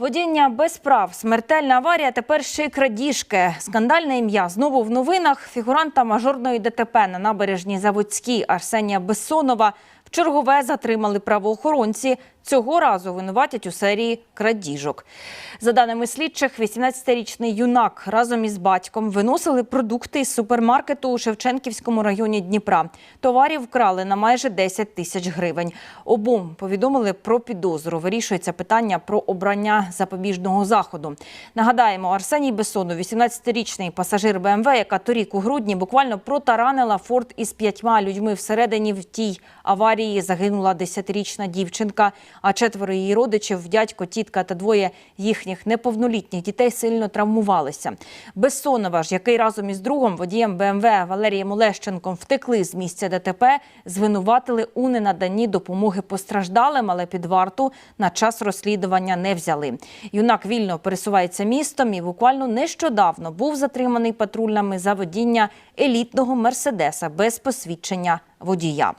Водіння без прав, смертельна аварія, тепер ще й крадіжки. Скандальне ім'я знову в новинах. Фігуранта мажорної ДТП на набережній Заводській Арсенія Бессонова в чергове затримали правоохоронці. Цього разу винуватять у серії крадіжок. За даними слідчих, 18-річний юнак разом із батьком виносили продукти із супермаркету у Шевченківському районі Дніпра. Товарів вкрали на майже 10 тисяч гривень. Обом повідомили про підозру. Вирішується питання про обрання запобіжного заходу. Нагадаємо, Арсеній Бесонов, 18-річний пасажир БМВ, яка торік у грудні буквально протаранила форт із п'ятьма людьми всередині. В тій аварії загинула 10-річна дівчинка, а четверо її родичів, дядько, тітка та двоє їхніх неповнолітніх дітей сильно травмувалися. Бессонова ж, який разом із другом водієм БМВ Валерієм Олещенком втекли з місця ДТП, звинуватили у ненаданні допомоги постраждалим, але під варту на час розслідування не взяли. Юнак вільно пересувається містом і буквально нещодавно був затриманий патрульними за водіння елітного мерседеса без посвідчення водія.